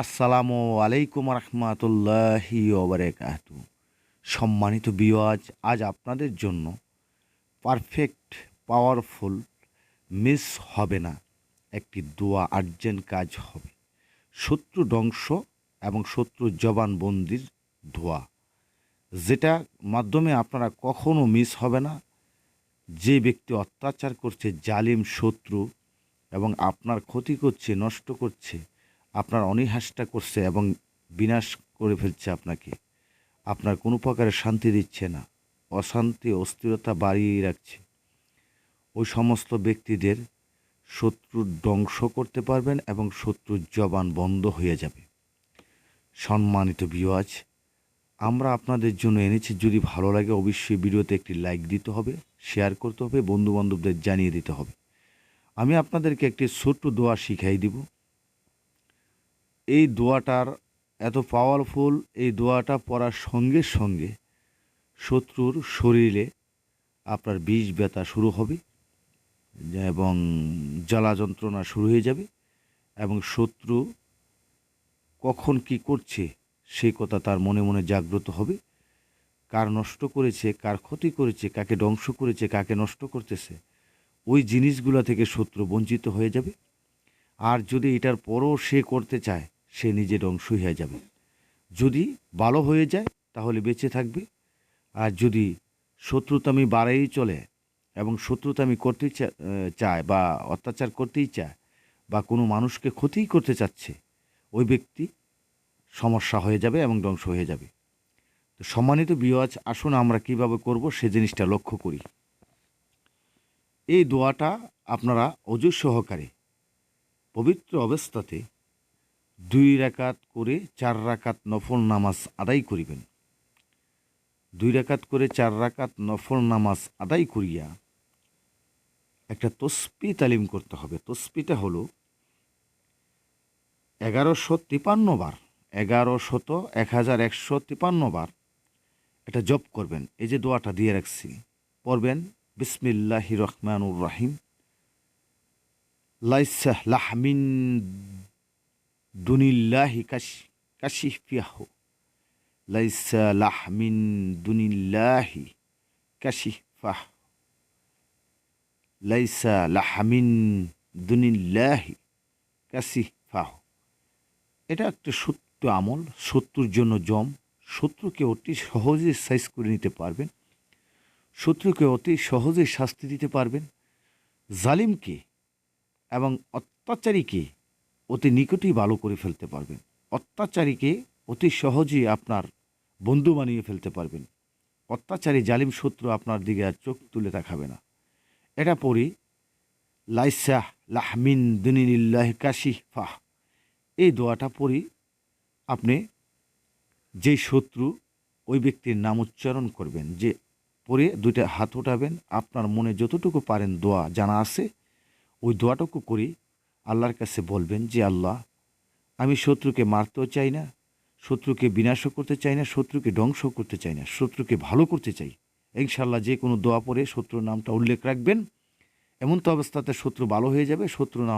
আসসালামু আলাইকুম রহমতুল্লাহি ওবরাকাত সম্মানিত বিওয়াজ আজ আপনাদের জন্য পারফেক্ট পাওয়ারফুল মিস হবে না, একটি দোয়া আর্জেন্ট কাজ হবে। শত্রু ধ্বংস এবং শত্রু জবানবন্দির ধোয়া, যেটা মাধ্যমে আপনারা কখনো মিস হবে না। যে ব্যক্তি অত্যাচার করছে, জালিম শত্রু এবং আপনার ক্ষতি করছে, নষ্ট করছে আপনার অনিহাসটা করছে এবং বিনাশ করে ফেলছে আপনাকে। আপনার কোনো প্রকারের শান্তি দিচ্ছে না, অশান্তি, অস্থিরতা বাড়িয়ে রাখছে। ওই সমস্ত ব্যক্তিদের শত্রুর ধ্বংস করতে পারবেন এবং শত্রুর জবান বন্ধ হয়ে যাবে। সম্মানিত বিওয়াজ আমরা আপনাদের জন্য এনেছি। যদি ভালো লাগে, অবশ্যই ভিডিওতে একটি লাইক দিতে হবে শেয়ার করতে হবে বন্ধু বান্ধবদের জানিয়ে দিতে হবে। আমি আপনাদেরকে একটি ছোট্ট দোয়া শিখাই দিব। এই দোয়াটার, এত পাওয়ারফুল এই দোয়াটা পড়ার সঙ্গে সঙ্গে শত্রুর শরীরে আপনার বিষ ব্যথা শুরু হবে এবং জ্বালা যন্ত্রণা শুরু হয়ে যাবে এবং শত্রু কখন কি করছে সেই কথা তার মনে মনে জাগ্রত হবে। কার নষ্ট করেছে, কার ক্ষতি করেছে, কাকে ধ্বংস করেছে, কাকে নষ্ট করতেছে, ওই জিনিসগুলো থেকে শত্রু বঞ্চিত হয়ে যাবে। আর যদি এটার পরও সে করতে চায়, সে নিজে ধ্বংস হয়ে যাবে। যদি ভালো হয়ে যায়, তাহলে বেঁচে থাকবে। আর যদি শত্রুতামি বাড়াই চলে এবং শত্রুতামি করতে চায় বা অত্যাচার করতেই চায় বা কোনো মানুষকে ক্ষতিই করতে চাচ্ছে, ওই ব্যক্তি সমস্যা হয়ে যাবে এবং ধ্বংস হয়ে যাবে। তো সম্মানিত বিওয়াজ আসুন আমরা কীভাবে করব সে জিনিসটা লক্ষ্য করি। এই দোয়াটা আপনারা অজু সহকারে পবিত্র অবস্থাতে দুই রাকাত করে চার রাকাত নফল নামাজ আদায় করিবেন। দুই রাকাত করে চার রাকাত নফল নামাজ আদায় করিয়া একটা তসপি তালিম করতে হবে। তসপিটা হলো এগারোশো তিপান্ন বার এগারো শত এক হাজার একশো তিপান্ন বার এটা জপ করবেন। এই যে দোয়াটা দিয়ে রাখছি, পড়বেন বিসমিল্লাহ রহমানুর রাহিম। লাইসাহ লাহমিন দুনিল্লাহি কাশি, কাশিফিয়াহ। লাইসা লাহমিন দুনিল্লাহি কাশিফাহ। লাইসা লাহমিন দুনিল্লাহি কাশিফাহ। এটা একটা সত্য আমল শত্রুর জন্য জম। শত্রুকে অতি সহজে সাইজ করে নিতে পারবেন। শত্রুকে অতি সহজে শাস্তি দিতে পারবেন। জালিমকে এবং অত্যাচারীকে অতি নিকটেই ভালো করে ফেলতে পারবেন। অত্যাচারীকে অতি সহজেই আপনার বন্ধু বানিয়ে ফেলতে পারবেন। অত্যাচারী জালিম শত্রু আপনার দিকে আর চোখ তুলে তাকাবে না। এটা পড়ি লাইসাহ লাহমিন দিনিল্লাহ কাশি ফাহ এই দোয়াটা পড়ি, আপনি যেই শত্রু ওই ব্যক্তির নাম উচ্চারণ করবেন, যে পরে দুইটা হাত উঠাবেন, আপনার মনে যতটুকু পারেন দোয়া জানা আছে ওই দোয়াটুকু করি, আল্লাহর কাছে বলবেন যে, আল্লাহ, আমি শত্রুকে মারতেও চাই না, শত্রুকে বিনাশও করতে চাই না, শত্রুকে ধ্বংস করতে চাই না, শত্রুকে ভালো করতে চাই। ইনশাল্লাহ যে কোনো দোয়া পরে শত্রুর নামটা উল্লেখ রাখবেন। এমন তো অবস্থাতে শত্রু ভালো হয়ে যাবে, শত্রু না